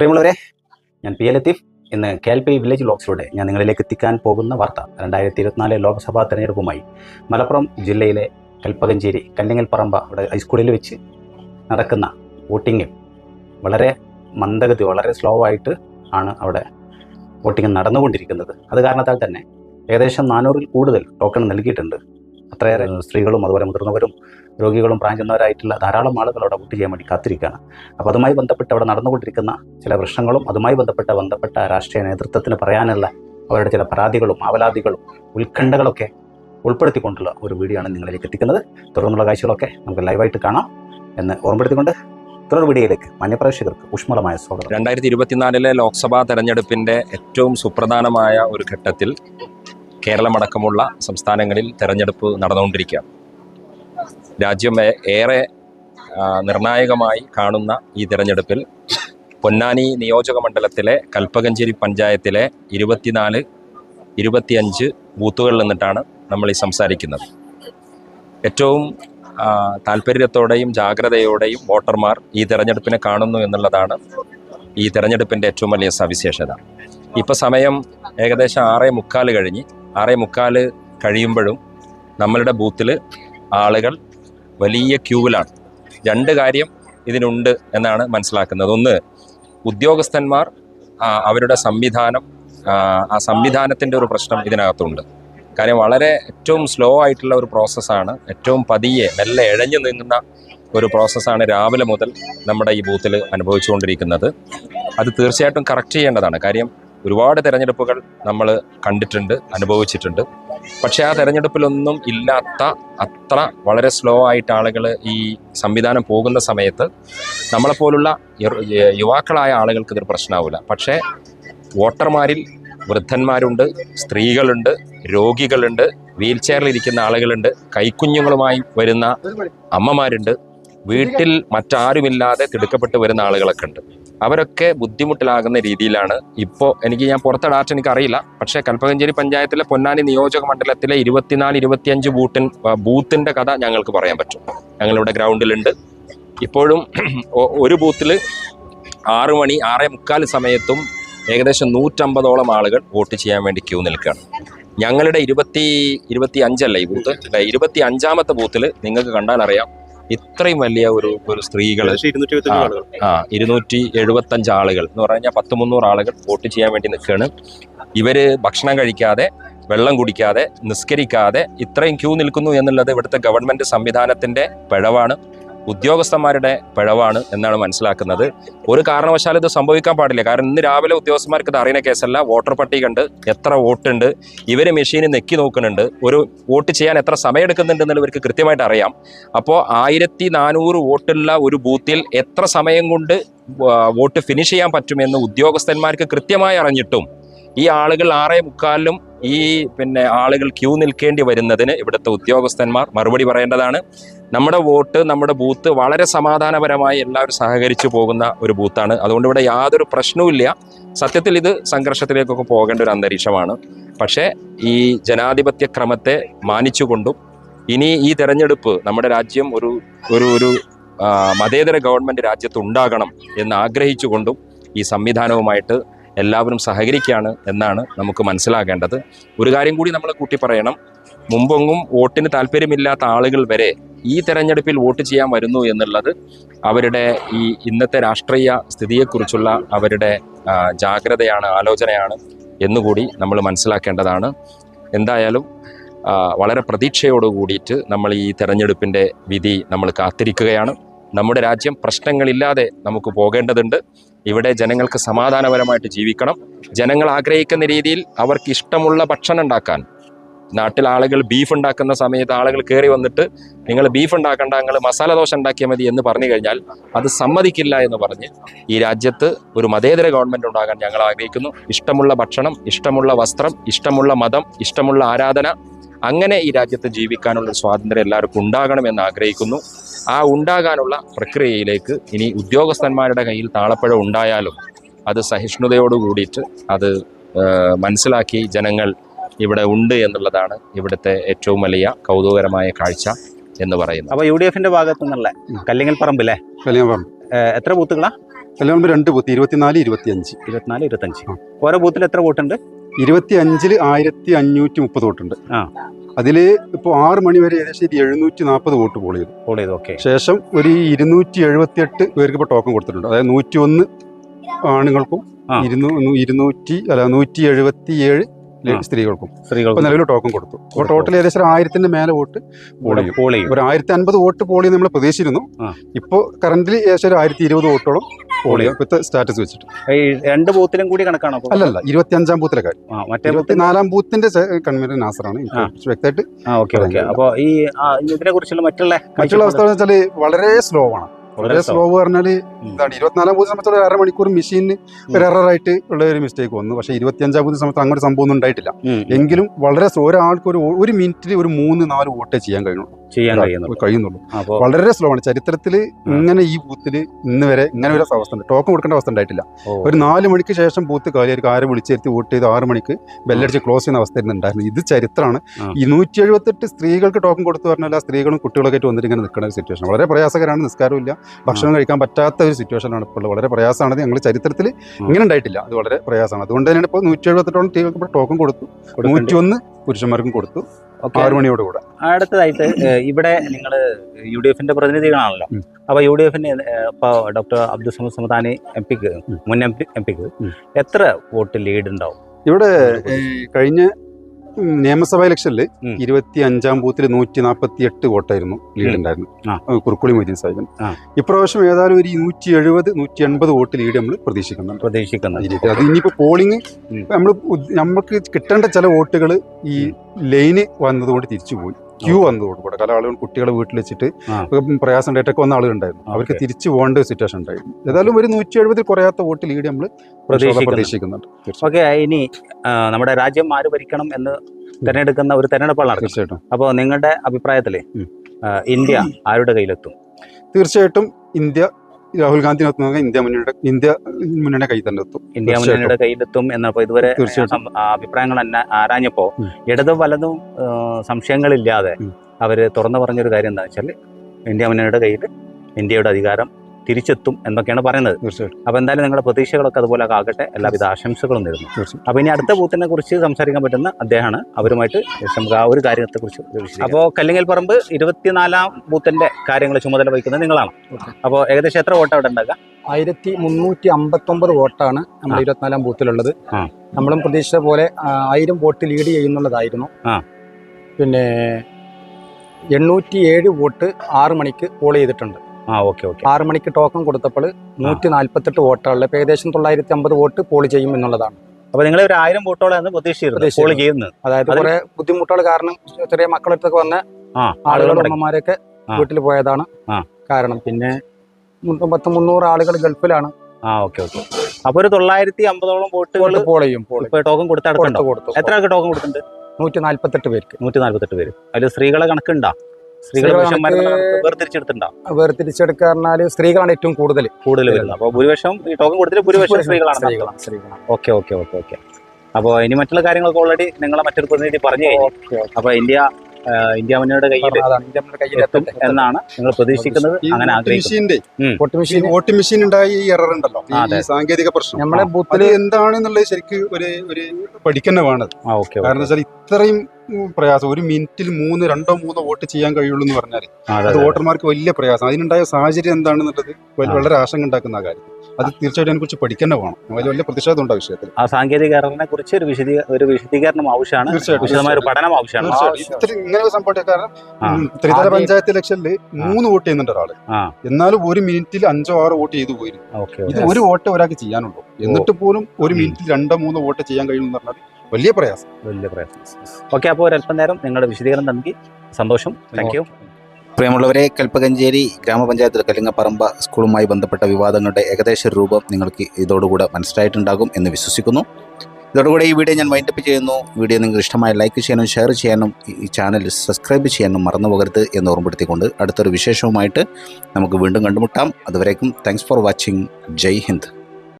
പ്രിയമുള്ളവരെ ഞാൻ P A Latheef. ഇന്ന് കെ എൽ പി വില്ലേജ് ലോക്സിലൂടെ ഞാൻ നിങ്ങളിലേക്ക് എത്തിക്കാൻ പോകുന്ന വാർത്ത രണ്ടായിരത്തി ഇരുപത്തിനാല് ലോക്സഭാ തെരഞ്ഞെടുപ്പുമായി മലപ്പുറം ജില്ലയിലെ കൽപ്പകഞ്ചേരി കല്ലിങ്ങൽ പറമ്പ അവിടെ ഹൈസ്കൂളിൽ വെച്ച് നടക്കുന്ന വോട്ടിംഗ് വളരെ മന്ദഗതി വളരെ സ്ലോ ആയിട്ട് ആണ് അവിടെ വോട്ടിംഗ് നടന്നുകൊണ്ടിരിക്കുന്നത്. അത് കാരണത്താൽ തന്നെ ഏകദേശം നാനൂറിൽ കൂടുതൽ ടോക്കൺ നൽകിയിട്ടുണ്ട്. അത്രയേറെ സ്ത്രീകളും അതുപോലെ മുതിർന്നവരും രോഗികളും പ്രായം ചെന്നവരായിട്ടുള്ള ധാരാളം ആളുകൾ അവിടെ വോട്ട് ചെയ്യാൻ വേണ്ടി കാത്തിരിക്കുകയാണ്. അപ്പോൾ അതുമായി ബന്ധപ്പെട്ട് അവിടെ നടന്നുകൊണ്ടിരിക്കുന്ന ചില പ്രശ്നങ്ങളും അതുമായി ബന്ധപ്പെട്ട ബന്ധപ്പെട്ട രാഷ്ട്രീയ നേതൃത്വത്തിന് പറയാനുള്ള അവരുടെ ചില പരാതികളും ആവലാതികളും ഉത്കണ്ഠകളൊക്കെ ഉൾപ്പെടുത്തിക്കൊണ്ടുള്ള ഒരു വീഡിയോ ആണ് നിങ്ങളിലേക്ക് എത്തിക്കുന്നത്. തുടർന്നുള്ള കാഴ്ചകളൊക്കെ നമുക്ക് ലൈവായിട്ട് കാണാം എന്ന് ഓർമ്മപ്പെടുത്തിക്കൊണ്ട് തുടർ വീഡിയോയിലേക്ക് മാന്യപ്രേക്ഷകർക്ക് ഊഷ്മളമായ സ്വാഗതം. രണ്ടായിരത്തി ഇരുപത്തിനാലിലെ ലോക്സഭാ തെരഞ്ഞെടുപ്പിന്റെ ഏറ്റവും സുപ്രധാനമായ ഒരു ഘട്ടത്തിൽ കേരളമടക്കമുള്ള സംസ്ഥാനങ്ങളിൽ തെരഞ്ഞെടുപ്പ് നടന്നുകൊണ്ടിരിക്കുകയാണ്. രാജ്യം ഏറെ നിർണായകമായി കാണുന്ന ഈ തെരഞ്ഞെടുപ്പിൽ പൊന്നാനി നിയോജക മണ്ഡലത്തിലെ കൽപ്പകഞ്ചേരി പഞ്ചായത്തിലെ ഇരുപത്തിനാല് ഇരുപത്തിയഞ്ച് ബൂത്തുകളിൽ നിന്നിട്ടാണ് നമ്മൾ ഈ സംസാരിക്കുന്നത്. ഏറ്റവും താല്പര്യത്തോടെയും ജാഗ്രതയോടെയും വോട്ടർമാർ ഈ തെരഞ്ഞെടുപ്പിനെ കാണുന്നു എന്നുള്ളതാണ് ഈ തെരഞ്ഞെടുപ്പിന്റെ ഏറ്റവും വലിയ സവിശേഷത. ഇപ്പോൾ സമയം ഏകദേശം ആറേ മുക്കാൽ കഴിഞ്ഞ് ആറേ മുക്കാൽ കഴിയുമ്പോഴും നമ്മളുടെ ബൂത്തിൽ ആളുകൾ വലിയ ക്യൂവിലാണ് രണ്ട് കാര്യം ഇതിനുണ്ട് എന്നാണ് മനസ്സിലാക്കുന്നത്. ഒന്ന് ഉദ്യോഗസ്ഥന്മാർ അവരുടെ സംവിധാനം ആ, സംവിധാനത്തിന്റെ ഒരു പ്രശ്നം ഇതിനകത്തുണ്ട്. കാര്യം വളരെ ഏറ്റവും സ്ലോ ആയിട്ടുള്ള ഒരു പ്രോസസ്സാണ് ഏറ്റവും പതിയെ മെല്ലെ ഇഴഞ്ഞു നീങ്ങുന്ന ഒരു പ്രോസസ്സാണ് രാവിലെ മുതൽ നമ്മുടെ ഈ ബൂത്തിൽ അനുഭവിച്ചുകൊണ്ടിരിക്കുന്നത്. അത് തീർച്ചയായിട്ടും കറക്റ്റ് ചെയ്യേണ്ടതാണ്. കാര്യം ഒരുപാട് തെരഞ്ഞെടുപ്പുകൾ നമ്മൾ കണ്ടിട്ടുണ്ട് അനുഭവിച്ചിട്ടുണ്ട്. പക്ഷേ ആ തെരഞ്ഞെടുപ്പിലൊന്നും ഇല്ലാത്ത അത്ര വളരെ സ്ലോ ആയിട്ട് ആളുകൾ ഈ സംവിധാനം പോകുന്ന സമയത്ത് നമ്മളെപ്പോലുള്ള യുവാക്കളായ ആളുകൾക്ക് ഇതൊരു പ്രശ്നമാവില്ല പക്ഷേ വോട്ടർമാരിൽ വൃദ്ധന്മാരുണ്ട് സ്ത്രീകളുണ്ട് രോഗികളുണ്ട് വീൽ ചെയറിലിരിക്കുന്ന ആളുകളുണ്ട് കൈക്കുഞ്ഞുങ്ങളുമായി വരുന്ന അമ്മമാരുണ്ട് വീട്ടിൽ മറ്റാരുമില്ലാതെ തിടുക്കപ്പെട്ട് വരുന്ന ആളുകളൊക്കെ ഉണ്ട്. അവരൊക്കെ ബുദ്ധിമുട്ടിലാകുന്ന രീതിയിലാണ്. ഇപ്പോൾ എനിക്ക് ഞാൻ പുറത്തെ ഡാറ്റ എനിക്കറിയില്ല. പക്ഷേ കൽപ്പകഞ്ചേരി പഞ്ചായത്തിലെ പൊന്നാനി നിയോജക മണ്ഡലത്തിലെ ഇരുപത്തിനാല് ഇരുപത്തിയഞ്ച് ബൂട്ടിൻ ബൂത്തിന്റെ കഥ ഞങ്ങൾക്ക് പറയാൻ പറ്റും. ഞങ്ങളിവിടെ ഗ്രൗണ്ടിലുണ്ട്. ഇപ്പോഴും ഒരു ബൂത്തിൽ ആറു മണി ആറേ മുക്കാൽ സമയത്തും ഏകദേശം നൂറ്റമ്പതോളം ആളുകൾ വോട്ട് ചെയ്യാൻ വേണ്ടി ക്യൂ നിൽക്കുകയാണ്. ഞങ്ങളുടെ ഇരുപത്തി ഇരുപത്തി അഞ്ചല്ല ഈ ബൂത്ത്. ഇരുപത്തി അഞ്ചാമത്തെ ബൂത്തിൽ നിങ്ങൾക്ക് കണ്ടാൽ അറിയാം. ഇത്രയും വലിയ ഒരു ഒരു സ്ത്രീകൾ ആ, ഇരുന്നൂറ്റി എഴുപത്തഞ്ച് ആളുകൾ എന്ന് പറഞ്ഞാൽ പത്ത് മുന്നൂറ് ആളുകൾ വോട്ട് ചെയ്യാൻ വേണ്ടി നിൽക്കുകയാണ്. ഇവർ ഭക്ഷണം കഴിക്കാതെ വെള്ളം കുടിക്കാതെ നിസ്കരിക്കാതെ ഇത്രയും ക്യൂ നിൽക്കുന്നു എന്നുള്ളത് ഇവിടുത്തെ ഗവൺമെന്റ് സംവിധാനത്തിന്റെ പിഴവാണ്. ഉദ്യോഗസ്ഥന്മാരുടെ പിഴവാണ് എന്നാണ് മനസ്സിലാക്കുന്നത്. ഒരു കാരണവശാലും ഇത് സംഭവിക്കാൻ പാടില്ല. കാരണം ഇന്ന് രാവിലെ ഉദ്യോഗസ്ഥന്മാർക്ക് ഇത് അറിയുന്ന കേസല്ല. വോട്ടർ പട്ടിക ഉണ്ട്. എത്ര വോട്ടുണ്ട്. ഇവർ മെഷീനിൽ നെക്കി നോക്കുന്നുണ്ട്. ഒരു വോട്ട് ചെയ്യാൻ എത്ര സമയം എടുക്കുന്നുണ്ട് എന്നുള്ളത് ഇവർക്ക് കൃത്യമായിട്ട് അറിയാം. അപ്പോൾ ആയിരത്തി നാനൂറ് വോട്ടുള്ള ഒരു ബൂത്തിൽ എത്ര സമയം കൊണ്ട് വോട്ട് ഫിനിഷ് ചെയ്യാൻ പറ്റുമെന്ന് ഉദ്യോഗസ്ഥന്മാർക്ക് കൃത്യമായി അറിഞ്ഞിട്ടും ഈ ആളുകൾ ആറേ മുക്കാലിലും ഈ പിന്നെ ആളുകൾ ക്യൂ നിൽക്കേണ്ടി വരുന്നതിന് ഇവിടുത്തെ ഉദ്യോഗസ്ഥന്മാർ മറുപടി പറയേണ്ടതാണ്. നമ്മുടെ വോട്ട് നമ്മുടെ ബൂത്ത് വളരെ സമാധാനപരമായി എല്ലാവരും സഹകരിച്ചു പോകുന്ന ഒരു ബൂത്താണ്. അതുകൊണ്ട് ഇവിടെ യാതൊരു പ്രശ്നവുമില്ല സത്യത്തിൽ ഇത് സംഘർഷത്തിലേക്കൊക്കെ പോകേണ്ട ഒരു അന്തരീക്ഷമാണ്. പക്ഷേ ഈ ജനാധിപത്യ ക്രമത്തെ മാനിച്ചുകൊണ്ടും ഇനി ഈ തെരഞ്ഞെടുപ്പ് നമ്മുടെ രാജ്യം ഒരു ഒരു ഒരു മതേതര ഗവൺമെന്റ് രാജ്യത്ത് ഉണ്ടാകണം എന്ന് ആഗ്രഹിച്ചുകൊണ്ടും ഈ സംവിധാനവുമായിട്ട് എല്ലാവരും സഹകരിക്കുകയാണ് എന്നാണ് നമുക്ക് മനസ്സിലാകേണ്ടത്. ഒരു കാര്യം കൂടി നമ്മൾ കൂട്ടി പറയണം. മുമ്പൊന്നും വോട്ടിന് താല്പര്യമില്ലാത്ത ആളുകൾ വരെ ഈ തെരഞ്ഞെടുപ്പിൽ വോട്ട് ചെയ്യാൻ വരുന്നു എന്നുള്ളത് അവരുടെ ഈ ഇന്നത്തെ രാഷ്ട്രീയ സ്ഥിതിയെക്കുറിച്ചുള്ള അവരുടെ ജാഗ്രതയാണ് ആലോചനയാണ് എന്നുകൂടി നമ്മൾ മനസ്സിലാക്കേണ്ടതാണ്. എന്തായാലും വളരെ പ്രതീക്ഷയോട് കൂടിയിട്ട് നമ്മൾ ഈ തെരഞ്ഞെടുപ്പിന്റെ വിധി നമ്മൾ കാത്തിരിക്കുകയാണ്. നമ്മുടെ രാജ്യം പ്രശ്നങ്ങളില്ലാതെ നമുക്ക് പോകേണ്ടതുണ്ട്. ഇവിടെ ജനങ്ങൾക്ക് സമാധാനപരമായിട്ട് ജീവിക്കണം. ജനങ്ങൾ ആഗ്രഹിക്കുന്ന രീതിയിൽ അവർക്ക് ഇഷ്ടമുള്ള ഭക്ഷണം ഉണ്ടാക്കാൻ. നാട്ടിൽ ആളുകൾ ബീഫ് ഉണ്ടാക്കുന്ന സമയത്ത് ആളുകൾ കയറി വന്നിട്ട് നിങ്ങൾ ബീഫ് ഉണ്ടാക്കണ്ട നിങ്ങൾ മസാല ദോശ ഉണ്ടാക്കിയാൽ മതി എന്ന് പറഞ്ഞു കഴിഞ്ഞാൽ അത് സമ്മതിക്കില്ല എന്ന് പറഞ്ഞ് ഈ രാജ്യത്ത് ഒരു മതേതര ഗവൺമെന്റ് ഉണ്ടാകാൻ ഞങ്ങൾ ആഗ്രഹിക്കുന്നു. ഇഷ്ടമുള്ള ഭക്ഷണം ഇഷ്ടമുള്ള വസ്ത്രം ഇഷ്ടമുള്ള മതം ഇഷ്ടമുള്ള ആരാധന അങ്ങനെ ഈ രാജ്യത്ത് ജീവിക്കാനുള്ള സ്വാതന്ത്ര്യം എല്ലാവർക്കും ഉണ്ടാകണമെന്ന് ആഗ്രഹിക്കുന്നു. ആ ഉണ്ടാകാനുള്ള പ്രക്രിയയിലേക്ക് ഇനി ഉദ്യോഗസ്ഥന്മാരുടെ കയ്യിൽ താളപ്പഴം ഉണ്ടായാലും അത് സഹിഷ്ണുതയോട് കൂടിയിട്ട് അത് മനസ്സിലാക്കി ജനങ്ങൾ ഇവിടെ ഉണ്ട് എന്നുള്ളതാണ് ഇവിടുത്തെ ഏറ്റവും വലിയ കൗതുകരമായ കാഴ്ച എന്ന് പറയുന്നത്. അപ്പോൾ യു ഡി എഫിന്റെ ഭാഗത്തു നിന്നുള്ള കല്ലിങ്ങൽ പറമ്പില്ലേ കല്ലിങ്ങൽ എത്ര ബൂത്തുകളാണ് കല്യാൺ രണ്ട് ബൂത്ത് ഇരുപത്തിനാല് ഇരുപത്തിയഞ്ച്. ഇരുപത്തിനാല് ഇരുപത്തഞ്ച് ഓരോ ബൂത്തിൽ എത്ര വോട്ടുണ്ട് ഇരുപത്തി അഞ്ചിൽ ആയിരത്തി അഞ്ഞൂറ്റി മുപ്പത് വോട്ടുണ്ട്. അതിൽ അതിൽ ഇപ്പോൾ ആറ് മണി വരെ ഏകദേശം ഒരു എഴുന്നൂറ്റി നാൽപ്പത് വോട്ട് പോൾ ചെയ്തു. പോൾ ചെയ്തു ഓക്കെ. ശേഷം ഒരു ഇരുന്നൂറ്റി എഴുപത്തി എട്ട് പേർക്ക് ഇപ്പോൾ ടോക്കൺ കൊടുത്തിട്ടുണ്ട്. അതായത് നൂറ്റി ഒന്ന് ആണുങ്ങൾക്കും ഇരുന്നൂ ഇരുന്നൂറ്റി അല്ല നൂറ്റി എഴുപത്തി ഏഴ് സ്ത്രീകൾക്കും സ്ത്രീകൾക്കും. സ്ത്രീകൾ നിലവിൽ ടോക്കൺ കൊടുത്തു. അപ്പോൾ ടോട്ടൽ ഏകദേശം ആയിരത്തിന്റെ മേലെ വോട്ട് പോൾ ചെയ്യും ഒരു ആയിരത്തി അൻപത് വോട്ട് പോൾ ചെയ്ത് നമ്മൾ പ്രതീക്ഷിച്ചിരുന്നു. ഇപ്പോൾ കറന്റിൽ ഏകദേശം ഒരു ആയിരത്തി ഇരുപത് വോട്ടോളം പോൾ വിത്ത് സ്റ്റാറ്റസ് വെച്ചിട്ട്. ഈ രണ്ട് ബൂത്തിലും കൂടി കണക്കാണോ അപ്പോൾ? അല്ലല്ല ഇരുപത്തി അഞ്ചാം ബൂത്തിലെ കാര്യം. ആ മറ്റേ ബൂത്തിൽ ഇരുപത്തിനാലാം ബൂത്തിന്റെ കൺവീനർ നാസറാണ്. എനിക്ക് ആ. കുറച്ച് വ്യക്തമായിട്ട് ആ ഓക്കെ ഓക്കെ. അപ്പൊ ഈ ഇതിനെ കുറിച്ചുള്ള മറ്റുള്ള മറ്റുള്ള അവസ്ഥ വെച്ചാൽ വളരെ സ്ലോ ആണ്. വളരെ വളരെ സ്ലോ പറഞ്ഞാൽ എന്താണ് ഇരുപത്തിനാലാം പൂജ സമയത്ത് ഒരു അരമണിക്കൂർ മെഷീനിന് ഒരു എററായിട്ട് ഉള്ള ഒരു മിസ്റ്റേക്ക് വന്നു. പക്ഷേ ഇരുപത്തിയഞ്ചാം പൂജ സമയത്ത് അങ്ങനെ സംഭവം ഒന്നും ഉണ്ടായിട്ടില്ല. എങ്കിലും വളരെ സ്ലോ ഒരാൾക്ക് ഒരു ഒരു മിനിറ്റിൽ ഒരു മൂന്ന് നാല് വോട്ടേ ചെയ്യാൻ കഴിയുള്ളൂ ചെയ്യാൻ കഴിയുന്നു കഴിയുന്നുള്ളൂ. വളരെ സ്ലോ ആണ്. ചരിത്രത്തിൽ ഇങ്ങനെ ഈ ബൂത്തിൽ ഇന്ന് വരെ ഇങ്ങനെ ഒരു അവസ്ഥ ഉണ്ട്. ടോക്കൺ കൊടുക്കേണ്ട അവസ്ഥ ഉണ്ടായിട്ടില്ല. ഒരു നാല് മണിക്ക് ശേഷം ബൂത്ത് കാലിയായിരിക്കും ആരെ വിളിച്ചെത്തി വോട്ട് ചെയ്ത് ആറ് മണിക്ക് ബെല്ലടിച്ച് ക്ലോസ് ചെയ്യുന്ന അവസ്ഥ ഉണ്ടായിരുന്നു. ഇത് ചരിത്രമാണ്. ഈ നൂറ്റി എഴുപത്തെട്ട് സ്ത്രീകൾക്ക് ടോക്കൺ കൊടുത്തു പറഞ്ഞാൽ സ്ത്രീകളും കുട്ടികളൊക്കെ ആയിട്ട് വന്നിട്ട് ഇങ്ങനെ നിൽക്കുന്ന ഒരു സിറ്റുവേഷൻ വളരെ പ്രയാസകരമാണ്. നിസ്കാരമില്ല ഭക്ഷണം കഴിക്കാൻ പറ്റാത്ത ഒരു സിറ്റുവേഷനാണ് ഇപ്പോൾ ഉള്ളത്. വളരെ പ്രയാസമാണ് ഞങ്ങൾ ചരിത്രത്തിൽ ഇങ്ങനെ ഉണ്ടായിട്ടില്ല. അത് വളരെ പ്രയാസമാണ്. അതുകൊണ്ട് തന്നെയാണ് ഇപ്പോൾ നൂറ്റി എഴുപത്തെട്ടോളം സ്ത്രീകൾക്ക് ഇപ്പോൾ ടോക്കൺ കൊടുത്തു. കൊടുക്കണ്ട. നൂറ്റി ഒന്ന് പുരുഷന്മാർക്കും കൊടുത്തു. ആറ് മണിയോട് കൂടെ അടുത്തതായിട്ട് ഇവിടെ നിങ്ങൾ യു ഡി എഫിന്റെ പ്രതിനിധികളാണല്ലോ. അപ്പൊ യു ഡി എഫിന് ഇപ്പോൾ ഡോക്ടർ അബ്ദുൽ സമദ് സമദാനി എം പിക്ക് മുൻ എം പി എം പിക്ക് എത്ര വോട്ട് ലീഡ് ഉണ്ടാവും? ഇവിടെ കഴിഞ്ഞ നിയമസഭാ ഇലക്ഷനിൽ. ഇരുപത്തി അഞ്ചാം ബൂത്തിൽ നൂറ്റി നാൽപ്പത്തി എട്ട് വോട്ടായിരുന്നു ലീഡ് ഉണ്ടായിരുന്നു കുറുക്കുളി മൊയ്തീൻ സാഹിബിന്. ഇപ്രാവശ്യം ഏതായാലും ഒരു നൂറ്റി എഴുപത് നൂറ്റി എൺപത് വോട്ട് ലീഡ് നമ്മൾ പ്രതീക്ഷിക്കുന്നുണ്ട്. പ്രതീക്ഷിക്കുന്നത് അത് ഇനിയിപ്പോ പോളിംഗ് നമ്മൾ നമുക്ക് കിട്ടേണ്ട ചില വോട്ടുകൾ ഈ ലൈന് വന്നതുകൊണ്ട് തിരിച്ചു പോയി ക്യൂ വന്നു കൂടെ പല ആളുകൾ കുട്ടികളെ വീട്ടിൽ വെച്ചിട്ട് പ്രയാസം ഉണ്ടായിട്ടൊക്കെ വന്ന ആളുകളുണ്ടായിരുന്നു. അവർക്ക്. തിരിച്ചു പോകേണ്ട ഒരു സിറ്റുവേഷൻ ഉണ്ടായിരുന്നു. ഏതായാലും ഒരു നൂറ്റി എഴുപതിൽ കുറയാത്ത വോട്ട് ലീഡ് നമ്മൾ പ്രതീക്ഷിക്കുന്നു. പ്രതീക്ഷിക്കുന്നുണ്ട്. ഓക്കെ ഇനി നമ്മുടെ രാജ്യം ആര് ഭരിക്കണം എന്ന് തിരഞ്ഞെടുക്കുന്ന ഒരു തെരഞ്ഞെടുപ്പാണ് തീർച്ചയായിട്ടും. അപ്പോൾ നിങ്ങളുടെ അഭിപ്രായത്തിൽ ഇന്ത്യ ആരുടെ കയ്യിലെത്തും? തീർച്ചയായിട്ടും ഇന്ത്യ രാഹുൽ ഗാന്ധി ഇന്ത്യ മുന്നണിയുടെ ഇന്ത്യ മുന്നണിയുടെ കൈ തന്നെ എത്തും ഇന്ത്യ. മുന്നണിയുടെ കയ്യിലെത്തും എന്നപ്പോ ഇതുവരെ അഭിപ്രായങ്ങൾ തന്നെ ആരാഞ്ഞപ്പോ. ഇടതും വലതും സംശയങ്ങളില്ലാതെ അവർ തുറന്നു പറഞ്ഞൊരു കാര്യം എന്താ വെച്ചാൽ ഇന്ത്യ മുന്നണിയുടെ കയ്യിൽ ഇന്ത്യയുടെ അധികാരം തിരിച്ചെത്തും എന്നൊക്കെയാണ് പറയുന്നത്. തീർച്ചയായിട്ടും. അപ്പൊ എന്തായാലും നിങ്ങളുടെ പ്രതീക്ഷകളൊക്കെ അതുപോലെ ആകട്ടെ. എല്ലാവിധ ആശംസകളും നേരുന്നു. അപ്പോൾ അപ്പൊ ഇനി അടുത്ത ബൂത്തിനെ കുറിച്ച് സംസാരിക്കാൻ പറ്റുന്ന അദ്ദേഹമാണ്. അവരുമായിട്ട് നമുക്ക് ആ ഒരു കാര്യത്തെ കുറിച്ച് അപ്പോൾ കല്ലിങ്ങൽ പറമ്പ് ഇരുപത്തിനാലാം ബൂത്തിന്റെ കാര്യങ്ങൾ ചുമതല വഹിക്കുന്നത് നിങ്ങളാണ്. അപ്പോൾ ഏകദേശം എത്ര വോട്ട് അവിടെ ഉണ്ടാക്കുക? ആയിരത്തി മുന്നൂറ്റി അമ്പത്തൊമ്പത് വോട്ടാണ് നമ്മുടെ. ഇരുപത്തിനാലാം ബൂത്തിലുള്ളത്. നമ്മളും പ്രതീക്ഷിച്ച പോലെ ആയിരം വോട്ട് ലീഡ് ചെയ്യുന്നുള്ളതായിരുന്നു. പിന്നെ എണ്ണൂറ്റി ഏഴ് വോട്ട് ആറ് മണിക്ക് പോൾ ചെയ്തിട്ടുണ്ട്. ആറ് മണിക്ക് ടോക്കൺ കൊടുത്തപ്പോൾ നൂറ്റി നാല്പത്തെട്ട് വോട്ടുകളിൽ ഏകദേശം തൊള്ളായിരത്തി അമ്പത് വോട്ട് പോൾ ചെയ്യും എന്നുള്ളതാണ്. അപ്പൊ നിങ്ങൾ ഒരു ആയിരം വോട്ടോളാണ് പ്രതീക്ഷിച്ചിരുന്നത് അതായത് കുറെ ബുദ്ധിമുട്ടുകൾ കാരണം ചെറിയ മക്കളടുത്തൊക്കെ വന്ന ആളുകൾ അമ്മമാരൊക്കെ വീട്ടിൽ പോയതാണ്. കാരണം. പിന്നെ പത്ത് മുന്നൂറ് ആളുകൾ ഗൾഫിലാണ്. ആ ഓക്കെ ഓക്കെ. അപ്പൊ ഒരു തൊള്ളായിരത്തി അമ്പതോളം വോട്ടുകൾ വോട്ട് പോൾ ചെയ്യും ടോക്കൺ കൊടുത്താൽ കൊടുത്തു എത്ര ആൾക്ക് ടോക്കൺ കൊടുത്തിട്ടുണ്ട്? നൂറ്റി നാല്പത്തെട്ട് പേർക്ക്. നൂറ്റി നാല്പത്തെട്ട് പേര്. അതിൽ സ്ത്രീകളെ കണക്കുണ്ടോ? സ്ത്രീകളെ പുരുഷന്മാരെ വേർതിരിച്ചെടുക്കുക പറഞ്ഞാൽ സ്ത്രീകളാണ് ഏറ്റവും കൂടുതൽ കൂടുതൽ വരുന്നത്. അപ്പോൾ ഭൂരിപക്ഷം ഈ ടോക്കൺ കൊടുത്തിട്ട് ഭൂരിപക്ഷം സ്ത്രീകളാണ് സ്ത്രീകളാണ് സ്ത്രീകളാണ്. Okay okay okay okay. അപ്പോൾ ഇനി മറ്റുള്ള കാര്യങ്ങളൊക്കെ ഓൾറെഡി നിങ്ങളെ മറ്റൊരു പ്രതിനിധി പറഞ്ഞു കഴിഞ്ഞു. അപ്പോൾ ഇന്ത്യ ഇന്ത്യ മുന്നോട്ട് കയ്യിൽ എത്തും എന്നാണ് നിങ്ങൾ പ്രതീക്ഷിക്കുന്നത്. അങ്ങനെ വോട്ട് ആഗ്രഹിക്കുന്നത് വോട്ട് മെഷീൻ ഉണ്ടായി മെഷീൻ ഉണ്ടായ ഈ എറർ ഉണ്ടല്ലോ. സാങ്കേതിക പ്രശ്നം. നമ്മളെ ബൂത്തിൽ എന്താണെന്നുള്ളത് ശരിക്കും ഒരു ഒരു പഠിക്കുന്ന വേണത്. ആ ഓക്കെ. കാരണം വെച്ചാൽ ഇത്രയും പ്രയാസം. ഒരു മിനിറ്റിൽ മൂന്ന് രണ്ടോ മൂന്നോ വോട്ട് ചെയ്യാൻ കഴിയുള്ളൂ എന്ന് പറഞ്ഞാൽ അത് വോട്ടർമാർക്ക് വലിയ പ്രയാസം. അതിനുണ്ടായ സാഹചര്യം എന്താണെന്നുള്ളത്. വളരെ ആശങ്ക ഉണ്ടാക്കുന്ന കാര്യം. അത് തീർച്ചയായിട്ടും അതിനെ കുറിച്ച് പഠിക്കന്നെ വേണം. അതിൽ വലിയ പ്രതിഷേധം ഉണ്ട് ആ വിഷയത്തിൽ. ആ സാങ്കേതിക എററിനെ കുറിച്ച് ഒരു വിശദീ ഒരു വിശദീകരണം ആവശ്യമാണ്. തീർച്ചയായിട്ടും. വിശദമായ ഒരു പഠനം ആവശ്യമാണ്. തീർച്ചയായിട്ടും. ഇത്ര ഇങ്ങനെ ഒരു കാരണം ത്രിതല പഞ്ചായത്ത് ഇലക്ഷനിൽ മൂന്ന് വോട്ട് ചെയ്യുന്നുണ്ട് ഒരാൾ. എന്നാലും ഒരു മിനിറ്റിൽ അഞ്ചോ ആറോ വോട്ട് ചെയ്തു പോയിരുന്നു. ഇത് ഒരു വോട്ട് ഒരാൾക്ക് ചെയ്യാനുള്ളൂ. എന്നിട്ട് പോലും ഒരു മിനിറ്റിൽ രണ്ടോ മൂന്നോ വോട്ട് ചെയ്യാൻ കഴിയുമെന്ന് പറഞ്ഞാൽ വലിയ പ്രയാസം. വലിയ പ്രയാസം. ഓക്കെ അപ്പോൾ ഒരല്പം നേരം നിങ്ങളുടെ വിശദീകരണം നൽകി. സന്തോഷം. താങ്ക് യു പ്രിയമുള്ളവരെ കൽപ്പകഞ്ചേരി ഗ്രാമപഞ്ചായത്തിൽ കല്ലിങ്ങപ്പറമ്പ സ്കൂളുമായി ബന്ധപ്പെട്ട വിവാദങ്ങളുടെ ഏകദേശ രൂപം നിങ്ങൾക്ക് ഇതോടുകൂടെ മനസ്സിലായിട്ടുണ്ടാകും എന്ന് വിശ്വസിക്കുന്നു. ഇതോടുകൂടെ ഈ വീഡിയോ ഞാൻ വൈൻഡപ്പ് ചെയ്യുന്നു. വീഡിയോ നിങ്ങൾക്ക് ഇഷ്ടമായ ലൈക്ക് ചെയ്യാനും ഷെയർ ചെയ്യാനും ഈ ചാനൽ സബ്സ്ക്രൈബ് ചെയ്യാനും മറന്നു പോകരുത് എന്ന് ഓർമ്മപ്പെടുത്തിക്കൊണ്ട് അടുത്തൊരു വിശേഷവുമായിട്ട് നമുക്ക് വീണ്ടും കണ്ടുമുട്ടാം. അതുവരേക്കും thanks for watching Jai Hind.